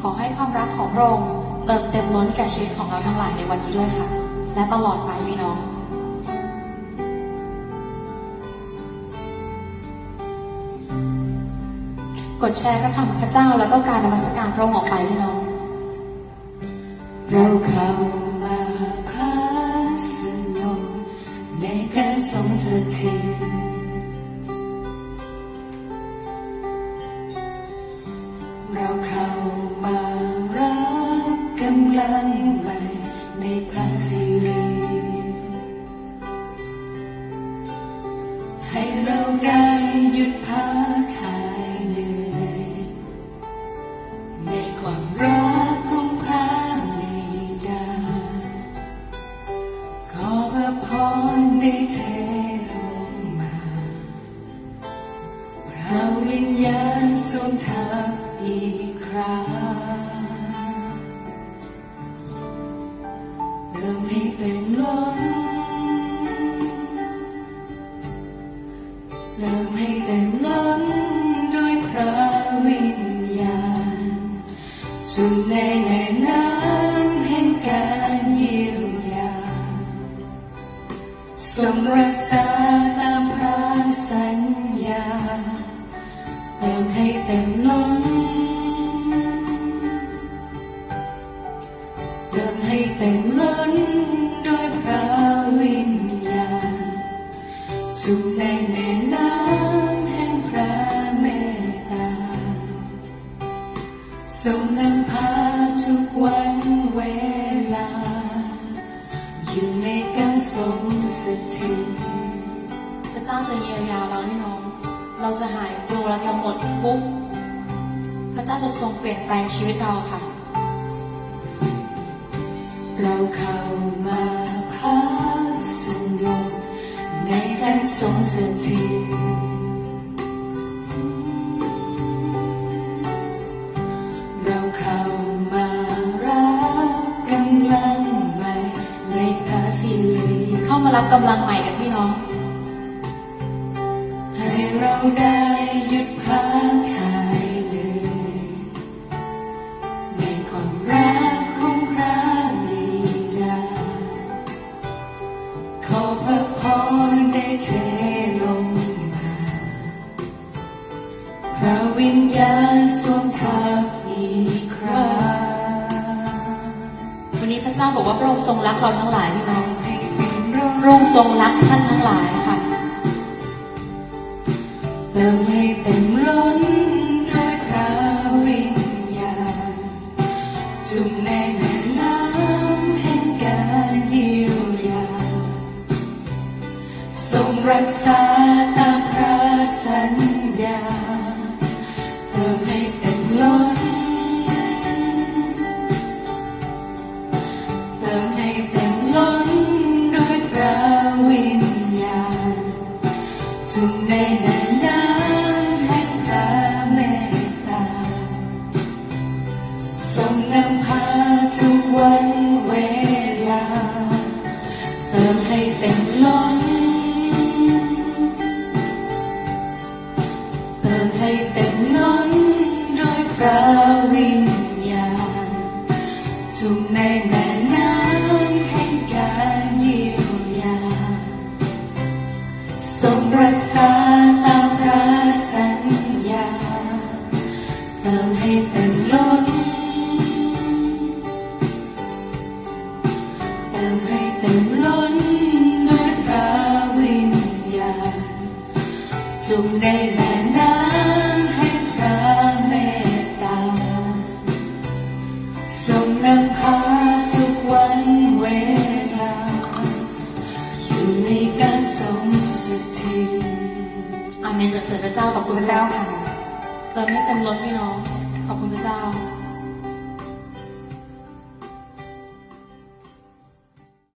ขอให้ความรักของพระองค์เติมเต็มล้นแก่ชีวิตของเราทั้งหลายในวันนี้ด้วยค่ะ และตลอดไปพี่น้องกดแชร์พระธรรมพระเจ้าแล้วก็การนมัสการพระองค์ออกไปพี่น้องเราเข้า ได้เทลงมาพระวิญญาณทรงทับอีกครั้งเติมให้เต็มล้นเติมให้เต็มล้นด้วยพระวิญญาณจุดในแม่น้ำ ทรงรักษาตามพระสัญญาเติมให้เต็มล้นเติมให้เต็มล้นด้วยพระวิญญาณจุกในแม่น้ำแห่งพระเมตตาทรงนำพาทุกวันเวลาอยู่ใน ทรงสถิตพระเจ้าจะเยียวยาเราพี่น้อง เราจะหายกลัวเราจะหมดทุกข์พระเจ้าจะทรงเปลี่ยนแปลงชีวิตเราค่ะ เราเข้ามาพักสงบในการทรงสถิต มารับกำลังใหม่กันพี่น้อง ให้เราได้หยุดพักหายเหนื่อยในความรักของพระบิดาขอพระพรได้เทลงมาพระวิญญาณทรงทับอีกครั้งวันนี้พระเจ้าบอกว่าพระองค์ทรงรักเราทั้งหลายพี่น้องให้เป็น ร้อพระองค์ทรงรักท่านทั้งหลายค่ะเติมให้เต็มร้นด้วยพระวิญญาณจุ่มใน เต็มล้นเติมให้เต็มล้นด้วยพระวิญญาณจุ่มในแม่น้ำแห่งการเยียวยาทรงรักษาตามพระสัญญาเติมให้เต็มล้น จุ่มในแม่น้ำแห่งพระเมตตาทรงนำพาทุกวันเวลาอยู่ในการทรงสถิตอาเมนสรรเสริญพระเจ้าขอบคุณพระเจ้าค่ะเติมให้เต็มล้นพี่น้องขอบคุณพระเจ้า